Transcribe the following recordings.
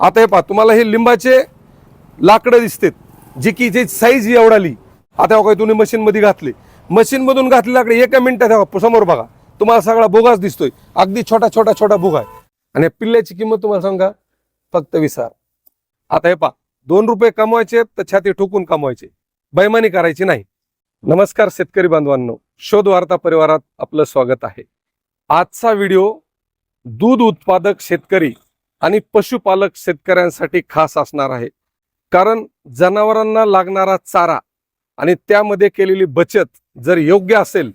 आता हे पहा तुम्हाला हे लिंबाचे लाकडं दिसतात जी की जे साईज एवढाली. आता हे बघा तुम्ही मशीनमध्ये घातली. घातले घातली घातले लाकडे एका मिनिटात समोर बघा. तुम्हाला सगळा भोगाच दिसतोय. अगदी छोटा छोटा छोटा भोगा आहे. आणि या पिल्ल्याची किंमत तुम्हाला सांगा फक्त विसार आता हे पहा दोन रुपये कमवायचे तर छाती ठोकून कमवायचे बैमानी करायची नाही. नमस्कार शेतकरी बांधवांनो. शोध वार्ता परिवारात आपलं स्वागत आहे. आजचा व्हिडिओ दूध उत्पादक शेतकरी आणि पशुपालक शेतकऱ्यांसाठी खास असणार आहे. कारण जनावरांना लागणारा चारा आणि त्यामध्ये केलेली बचत जर योग्य असेल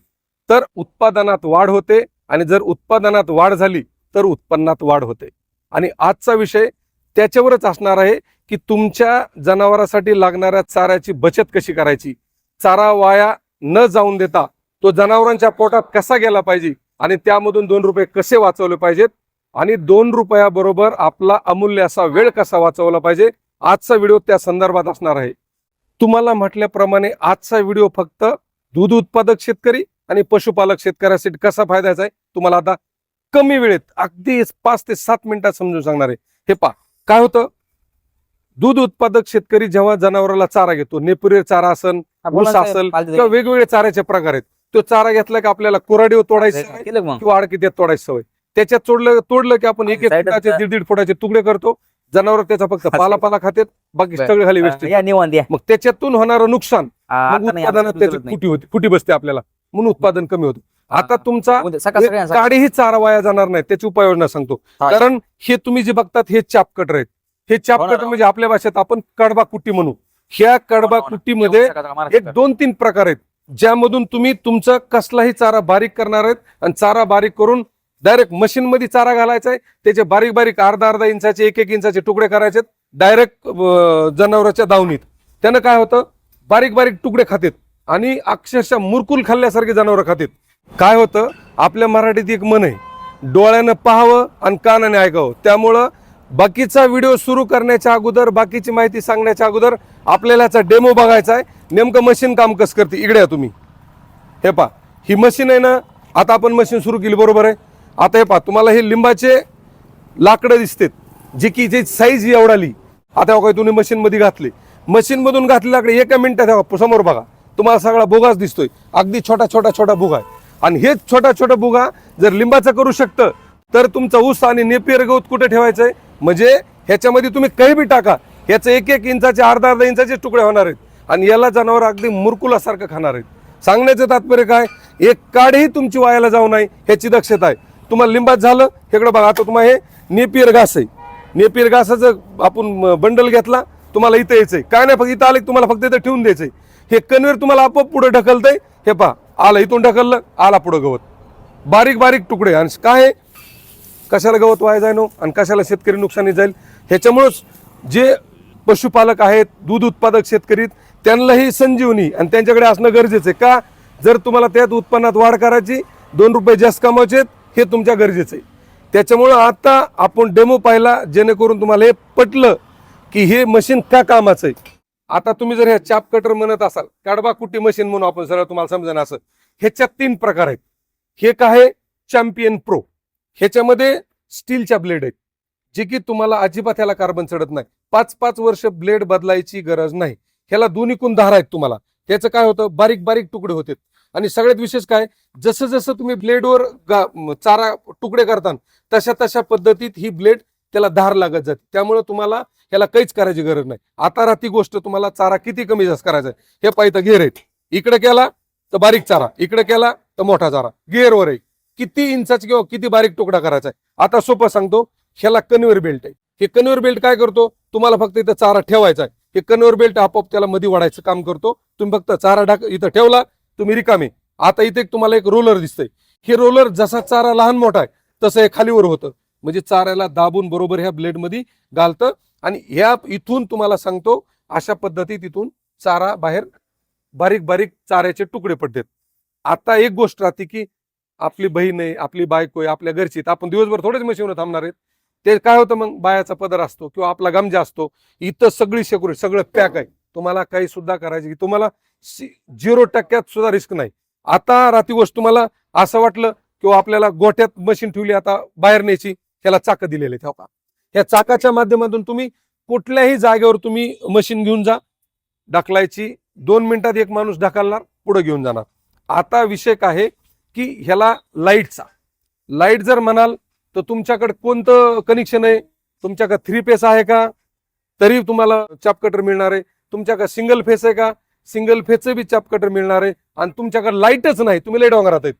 तर उत्पादनात वाढ होते आणि जर उत्पादनात वाढ झाली तर उत्पन्नात वाढ होते. आणि आजचा विषय त्याच्यावरच असणार आहे की तुमच्या जनावरासाठी लागणाऱ्या चाऱ्याची बचत कशी करायची? चारा वाया न जाऊन देता तो जनावरांच्या पोटात कसा गेला पाहिजे? आणि त्यामधून दोन रुपये कसे वाचवले पाहिजेत? आणि दोन रुपयाबरोबर आपला अमूल्य असा वेळ कसा वाचवला पाहिजे आजचा व्हिडिओ त्या संदर्भात असणार आहे. तुम्हाला म्हटल्याप्रमाणे आजचा व्हिडिओ फक्त दूध उत्पादक शेतकरी आणि पशुपालक शेतकऱ्यासाठी कसा फायद्याचा आहे तुम्हाला आता कमी वेळेत अगदी पाच ते सात मिनिटात समजून सांगणार आहे. हे पा काय होतं? दूध उत्पादक शेतकरी जेव्हा जनावराला चारा घेतो नेपुरे चारा असन ऊस असेल किंवा वेगवेगळे चाऱ्याचे प्रकार आहेत तो चारा घेतला की आपल्याला कोराडीव तोडायची किंवा आडकित्यात तोडायची सवय? त्याच्यात तोडलं तोडलं की आपण एक एक फुटाचे दीड दीड फुटाचे तुकडे करतो. जनावर त्याचा फक्त पाला पाला खातात बाकी बरं. सगळे खाली वेस्ट या निवांत या. मग त्याच्यातून होणारं नुकसान आ, मग आता नाही, उत्पादनात त्याची नाही. कुटी होती कुटी बसते आपल्याला. म्हणून उत्पादन कमी होतं. हा, आता हा. तुमचा उद्या सकाळ काडीही चारा वाया जाणार नाही त्याची उपाययोजना सांगतो. हा. कारण हे तुम्ही जे बघतात हे चाप कटर आहेत. हे चाप हो ना, हो. म्हणजे आपल्या भाषेत आपण कडबा कुट्टी म्हणू. ह्या कडबा कुट्टीमध्ये एक दोन तीन प्रकार आहेत. ज्यामधून तुम्ही तुमचा कसलाही चारा बारीक करणार आहेत आणि चारा बारीक करून डायरेक्ट मशीनमध्ये चारा घालायचा आहे त्याचे बारीक बारीक अर्धा अर्धा इंचाचे एक एक इंचाचे तुकडे करायचे डायरेक्ट जनावरांच्या दावणीत. त्यानं काय होतं? बारीक बारीक तुकडे खातेत आणि अक्षरशः मुरकुल खाल्ल्यासारखे जनावर खातेत. काय होतं? आपल्या मराठीत एक मन आहे डोळ्यानं पाहावं आणि कानाने ऐकावं. त्यामुळं बाकीचा व्हिडिओ सुरू करण्याच्या अगोदर बाकीची माहिती सांगण्याच्या अगोदर आपल्याला याचा डेमो बघायचा आहे नेमकं मशीन काम कसं करते? इकडे या तुम्ही. हे पा ही मशीन आहे ना आता आपण मशीन सुरू केली बरोबर आहे? आता हे पहा तुम्हाला हे लिंबाचे लाकडं दिसतात जी की जे साईज एवढाली. आता काय तुम्ही मशीनमध्ये घातले. मशीनमधून घातले लाकडे एका मिनिटात समोर बघा. तुम्हाला सगळा बोगाच दिसतोय. अगदी छोटा छोटा छोटा बुगा आहे. आणि हेच छोटा छोटा बुगा जर लिंबाचा करू शकतं तर तुमचा ऊस आणि नेपियर गवत कुठे ठेवायचं आहे म्हणजे ह्याच्यामध्ये तुम्ही काही बी टाका. ह्याचं एक एक इंचाचे अर्धा अर्धा इंचाचे तुकडे होणार आहेत. आणि याला जनावर अगदी मुरकुलासारखं खाणार आहेत. सांगण्याचं तात्पर्य काय? एक काढही तुमची वायाला जाऊ नाही ह्याची दक्षता आहे. तुम्हाला लिंबात झालं हेकडं बघा आता तुम्हाला हे नेपियर घास आहे. नेपियर घासाचं आपण बंडल घेतला तुम्हाला इथं यायचंय. काय नाही फक्त इथं आलं की तुम्हाला फक्त इथं ठेवून द्यायचंय. हे कन्वेर तुम्हाला आपोआप पुढे ढकलतंय. हे पहा आलं इथून ढकललं आला पुढं गवत. बारीक बारीक तुकडे. आणि काय आहे? कशाला गवत वाया जाय नो हो? आणि कशाला शेतकरी नुकसानी जाईल? ह्याच्यामुळंच जे पशुपालक आहेत दूध उत्पादक शेतकरी त्यांनाही संजीवनी आणि त्यांच्याकडे असणं गरजेचं आहे. का? जर तुम्हाला त्यात उत्पन्नात वाढ करायची दोन रुपये जास्त कमावचे हे तुमच्या गरजेचं आहे. त्याच्यामुळं आता आपण डेमो पाहिला जेणेकरून तुम्हाला हे पटलं की हे मशीन का कामाचं आहे. आता तुम्ही जर ह्या चाप कटर म्हणत असाल काडबा कुट्टी मशीन म्हणून आपण सरळ तुम्हाला समजा असं ह्याच्यात तीन प्रकार आहेत. हे काय आहे चॅम्पियन प्रो ह्याच्यामध्ये स्टीलच्या ब्लेड आहेत. जे की तुम्हाला अजिबात ह्याला कार्बन चढत नाही. पाच पाच वर्ष ब्लेड बदलायची गरज नाही. ह्याला दोन्हीकून धार आहेत तुम्हाला. त्याचं काय होतं? बारीक बारीक तुकडे होते आणि सगळ्यात विशेष काय जसं जसं तुम्ही ब्लेडवर गा- चारा तुकडे करता तशा तशा पद्धतीत ही ब्लेड त्याला धार लागत जाते. त्यामुळे तुम्हाला ह्याला काहीच करायची गरज नाही. आता राहती गोष्ट तुम्हाला चारा किती कमी जास्त करायचा आहे हे पाहिजे घेर आहे इकडे केला तर बारीक चारा इकडे केला तर मोठा चारा. गेअरवर आहे किती इंचाचा किंवा किती बारीक तुकडा करायचा आहे आता सोपं सांगतो ह्याला कन्व्हेअर बेल्ट आहे. हे कन्व्हेअर बेल्ट काय करतो तुम्हाला फक्त इथं चारा ठेवायचा आहे. हे कन्व्हेअर बेल्ट आपोआप त्याला मध्ये वाढायचं काम करतो. तुम्ही फक्त चारा ढाक इथं ठेवला तुम्ही रिकामे. आता इथे एक तुम्हाला एक रोलर दिसतंय. हे रोलर जसा चारा लहान मोठा आहे तसं हे खालीवर होतं. म्हणजे चाऱ्याला दाबून बरोबर ह्या ब्लेडमध्ये घालतं आणि ह्या इथून तुम्हाला सांगतो अशा पद्धतीत इथून चारा बाहेर बारीक बारीक चाऱ्याचे तुकडे पडतात. आता एक गोष्ट राहते की आपली बहीण आहे आपली बायको आहे आपल्या घरची तर आपण दिवसभर थोडेच मशीन थांबणार आहेत. ते काय होतं मग? बायाचा पदर असतो किंवा आपला गमजा असतो. इथं सगळी सेक्युरिटी सगळं पॅक आहे. तुम्हाला काही सुद्धा करायची तुम्हाला झिरो टक्क्यात सुद्धा रिस्क नाही. आता रात्री गोष्ट तुम्हाला असं वाटलं किंवा आपल्याला गोठ्यात मशीन ठेवली आता बाहेर न्यायची त्याला चाक दिलेले आहेत हो का? ह्या चाकाच्या माध्यमातून तुम्ही कुठल्याही जागेवर तुम्ही मशीन घेऊन जा. ढकलायची दोन मिनिटात एक माणूस ढकलणार पुढे घेऊन जाणार. आता विषय काय आहे की ह्याला लाईटचा. लाइट जर म्हणाल तर तुमच्याकडे कोणतं कनेक्शन आहे? तुमच्याकडे थ्री पेस आहे का? तरी तुम्हाला चाप कटर मिळणार आहे. तुमच्याकडे सिंगल फेस आहे का? सिंगल फेसचं बी चाप कटर मिळणार आहे. आणि तुमच्याकडे लाईटच नाही. तुम्ही लाइट वांगरात आहेत.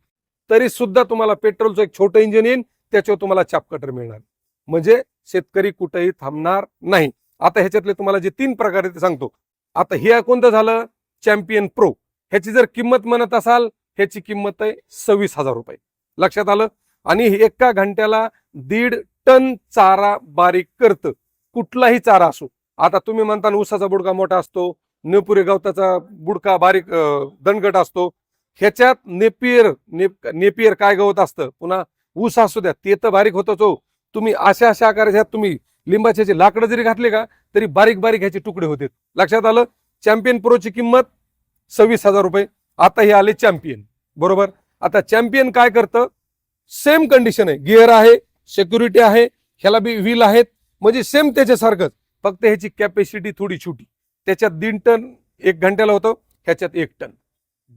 तरी सुद्धा तुम्हाला पेट्रोलचं एक छोटं इंजिन येईल त्याच्यावर तुम्हाला चाप कटर मिळणार. म्हणजे शेतकरी कुठेही थांबणार नाही. आता ह्याच्यातले तुम्हाला जे तीन प्रकार आहेत ते सांगतो. आता हे कोणतं झालं? चॅम्पियन प्रो ह्याची जर किंमत म्हणत असाल ह्याची किंमत आहे सव्वीस हजार रुपये. लक्षात आलं? आणि हे एका घंट्याला दीड टन चारा बारीक करतं. कुठलाही चारा असो. आता तुम्ही म्हणता ऊसाचा बुडका मोठा असतो नेपुरे गवताचा बुडका बारीक दणगट दणकट असतो. ह्याच्यात नेपियर नेप नेपियर काय गवत असतं? पुन्हा ऊस असू द्या ते तर बारीक होतच हो. तुम्ही अशा अशा आकाराच्या तुम्ही लिंबाच्याचे लाकडं जरी घातले का तरी बारीक बारीक ह्याचे तुकडे होते लक्षात आलं? चॅम्पियन प्रोची किंमत सव्वीस हजार रुपये. आता हे आले चॅम्पियन. बरोबर? आता चॅम्पियन काय करतं? सेम कंडिशन आहे. गिअर आहे सेक्युरिटी आहे ह्याला बी व्हील आहेत. म्हणजे सेम त्याच्यासारखंच. फक्त ह्याची कॅपॅसिटी थोडी छोटी. त्याच्यात दीड टन एक घंट्याला होतं ह्याच्यात एक टन.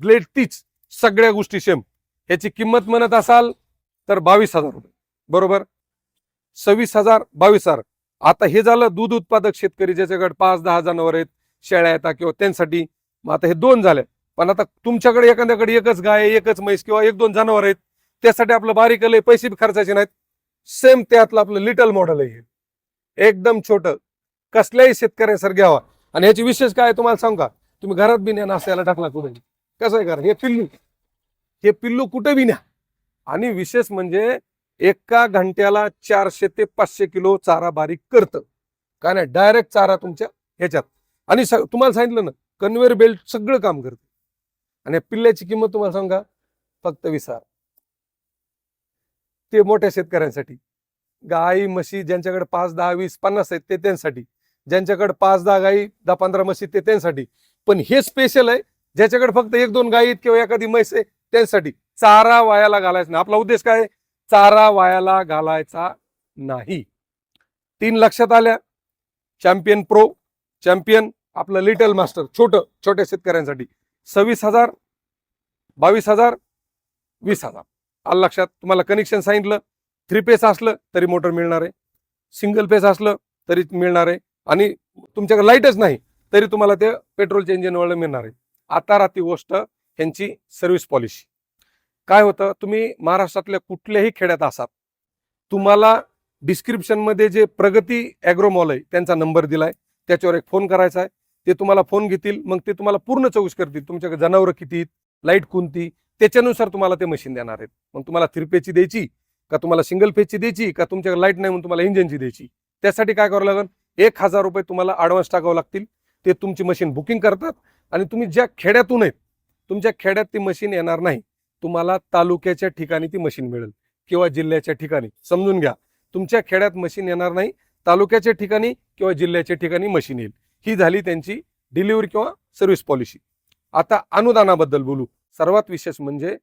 ब्लेड तीच सगळ्या गोष्टी सेम ह्याची किंमत म्हणत असाल तर बावीस हजार रुपये. बरोबर? सव्वीस हजार बावीस हजार. आता हे झालं दूध उत्पादक शेतकरी ज्याच्याकडे पाच दहा जनावर आहेत शेळ्या येतात किंवा त्यांसाठी मग आता हे दोन झाले. पण आता तुमच्याकडे एखाद्याकडे एकच गाय एकच म्हैस किंवा एक दोन जनावर आहेत त्यासाठी आपलं बारीक आलंय पैसे खर्चायचे खर्चाचे नाहीत. सेम त्यातलं आपलं लिटल मॉडेल आहे हे. एकदम छोटं. कसल्याही शेतकऱ्यासर घ्यावा. आणि याची विशेष काय आहे तुम्हाला सांगू का? तुम्ही घरात बी न्या नाश्त्याला टाकला कुठे कसं आहे कारण? हे पिल्लू. हे पिल्लू कुठे बी न्या. आणि विशेष म्हणजे एका घंट्याला चारशे ते पाचशे किलो चारा बारीक करतं. काय नाही? डायरेक्ट चारा तुमच्या ह्याच्यात. आणि तुम्हाला सांगितलं ना कन्व्हेअर बेल्ट सगळं काम करते. आणि पिल्ल्याची किंमत तुम्हाला सांगा फक्त विसार ते मोठ्या शेतकऱ्यांसाठी. गाई म्हशी ज्यांच्याकडे पाच दहा वीस पन्नास आहेत ते त्यांसाठी. ज्यांच्याकडे पाच दहा गाई दहा पंधरा म्हशी ते त्यांसाठी. पण हे स्पेशल आहे ज्याच्याकडे फक्त एक दोन गाई आहेत किंवा एखादी म्हैस आहे त्यांसाठी चारा वायाला घालायचा नाही. आपला उद्देश काय चारा वायाला घालायचा नाही. तीन लक्षात आल्या. चॅम्पियन प्रो चॅम्पियन आपलं लिटल मास्टर छोट छोट्या शेतकऱ्यांसाठी. सव्वीस हजार बावीस हजार वीस हजार. आलं लक्षात? तुम्हाला कनेक्शन सांगितलं. थ्री पेस असलं तरी मोटर मिळणार आहे. सिंगल पेस असलं तरी मिळणार आहे. आणि तुमच्याकडे लाईटच नाही तरी तुम्हाला ते पेट्रोलच्या इंजिनवर मिळणार आहे. आता राहती गोष्ट ह्यांची सर्व्हिस पॉलिसी काय होतं तुम्ही महाराष्ट्रातल्या कुठल्याही खेड्यात असाल तुम्हाला डिस्क्रिप्शनमध्ये जे प्रगती ॲग्रोमॉल आहे त्यांचा नंबर दिलाय त्याच्यावर एक फोन करायचा आहे ते तुम्हाला फोन घेतील मग ते तुम्हाला पूर्ण चौकशी करतील तुमच्याकडे जनावरं किती लाइट कोणती त्याच्यानुसार तुम्हाला ते मशीन देणार आहेत. मग तुम्हाला थ्री पेजची द्यायची का तुम्हाला सिंगल पेजची द्यायची का तुमच्याकडे लाइट नाही म्हणून तुम्हाला इंजिनची द्यायची. त्यासाठी काय करावं लागेल एक हजार रुपये तुम्हाला ॲडव्हान्स टाकावं लागतील. ते तुमची मशीन बुकिंग करतात आणि तुम्ही ज्या खेड्यातून आहेत तुमच्या खेड्यात ती मशीन येणार नाही. तुम्हाला तालुक्याच्या ठिकाणी ती मशीन मिळेल किंवा जिल्ह्याच्या ठिकाणी. समजून घ्या. तुमच्या खेड्यात मशीन येणार नाही तालुक्याच्या ठिकाणी किंवा जिल्ह्याच्या ठिकाणी मशीन येईल. ही झाली त्यांची डिलिव्हरी किंवा सर्व्हिस पॉलिसी आता अनुदानाबद्दल बोलू. सर्वात विशेष म्हणजे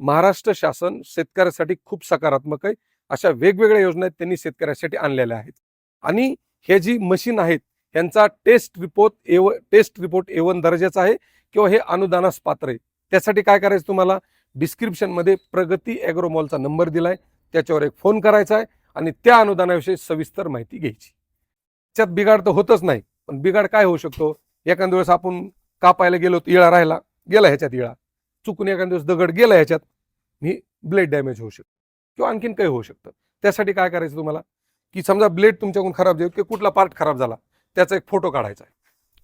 महाराष्ट्र शासन शेतकऱ्यासाठी खूप सकारात्मक आहे. अशा वेगवेगळ्या योजना आहेत त्यांनी शेतकऱ्यासाठी आणलेल्या आहेत. आणि हे जी मशीन आहेत यांचा टेस्ट रिपोर्ट एव टेस्ट रिपोर्ट एवन दर्जाचा आहे किंवा हे अनुदानास पात्र आहे. त्यासाठी काय करायचं तुम्हाला? डिस्क्रिप्शनमध्ये प्रगती ॲग्रोमॉलचा नंबर दिलाय त्याच्यावर एक फोन करायचा आहे आणि त्या अनुदानाविषयी सविस्तर माहिती घ्यायची. त्यात बिघाड तर होतच नाही पण बिघाड काय होऊ शकतो? एखाद्या वेळेस आपण कापायला गेलो इळा राहिला गेला ह्याच्यात इळा. चुकून एखाद्या दिवस दगड गेला ह्याच्यात मी ब्लेड डॅमेज होऊ शकतो किंवा आणखीन काही होऊ शकतं. त्यासाठी काय करायचं तुम्हाला? की समजा ब्लेड तुमच्याकडून खराब झाले की कुठला पार्ट खराब झाला त्याचा एक फोटो काढायचा आहे.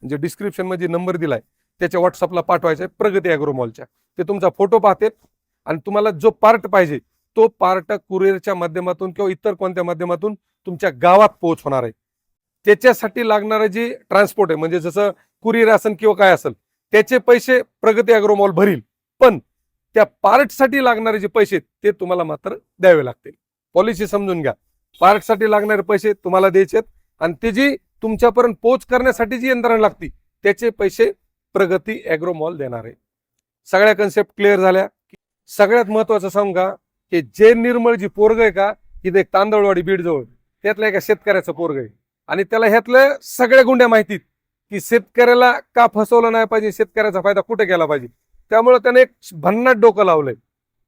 म्हणजे डिस्क्रिप्शनमध्ये नंबर दिलाय त्याच्या व्हॉट्सअपला पाठवायचा आहे प्रगती ॲग्रोमॉलच्या ते तुमचा फोटो पाहतात आणि तुम्हाला जो पार्ट पाहिजे तो पार्ट कुरिअरच्या माध्यमातून किंवा इतर कोणत्या माध्यमातून तुमच्या गावात पोहोच होणार आहे. त्याच्यासाठी लागणारं जे ट्रान्सपोर्ट आहे म्हणजे जसं कुरिअर असेल किंवा काय असेल त्याचे पैसे प्रगती ॲग्रोमॉल भरील. पण त्या पार्टसाठी लागणारे जे पैसे आहेत, ते तुम्हाला मात्र द्यावे लागतील. पॉलिसी समजून घ्या. पार्कसाठी लागणारे पैसे तुम्हाला द्यायचे आहेत आणि ते जी तुमच्यापर्यंत पोच करण्यासाठी जी यंत्रणा लागती त्याचे पैसे प्रगती ॲग्रोमॉल देणार आहे. सगळ्या कन्सेप्ट क्लिअर झाल्या. सगळ्यात महत्वाचं सांगू का की जे निर्मळ जी पोरग आहे का इथे एक तांदळवाडी बीडजवळ त्यातल्या एका शेतकऱ्याचं पोरग आहे. आणि त्याला ह्यातल्या सगळ्या गुंड्या माहितीत की शेतकऱ्याला का फसवलं नाही पाहिजे शेतकऱ्याचा फायदा कुठे केला पाहिजे. त्यामुळे त्याने एक भन्नाट डोकं लावलंय.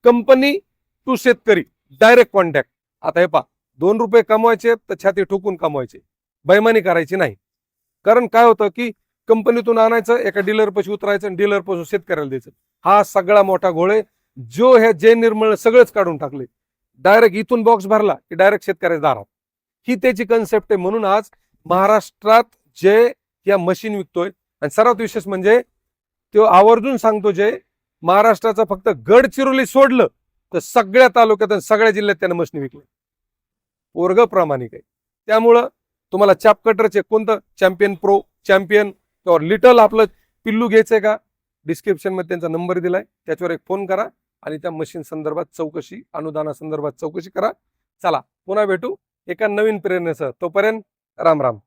कंपनी टू शेतकरी डायरेक्ट कॉन्टॅक्ट. आता हे पा दोन रुपये कमवायचे तर छाती ठोकून कमवायचे. बैमानी करायची नाही. कारण काय होतं की कंपनीतून आणायचं एका डीलर पाशी उतरायचं आणि डीलरपासून शेतकऱ्याला द्यायचं. हा सगळा मोठा घोळे जो ह्या जे निर्मळ सगळंच काढून टाकले. डायरेक्ट इथून बॉक्स भरला की डायरेक्ट शेतकऱ्याच्या दारात ही त्याची कन्सेप्ट आहे. म्हणून आज महाराष्ट्रात जे या मशीन विकतोय आणि सर्वात विशेष म्हणजे तो आवर्जून सांगतो जे महाराष्ट्राचं फक्त गडचिरोली सोडलं तर सगळ्या तालुक्यात आणि सगळ्या जिल्ह्यात त्यानं मशीन विकली. पोरग प्रामाणिक आहे. त्यामुळं तुम्हाला चॅप कटरचे कोणतं चॅम्पियन प्रो चॅम्पियन किंवा लिटल आपलं पिल्लू घ्यायचं आहे का? डिस्क्रिप्शनमध्ये त्यांचा नंबर दिलाय. त्याच्यावर एक फोन करा आणि त्या मशीन संदर्भात चौकशी अनुदानासंदर्भात चौकशी करा. चला पुन्हा भेटू. एका नवीन प्रेरणेसह. तोपर्यंत राम राम.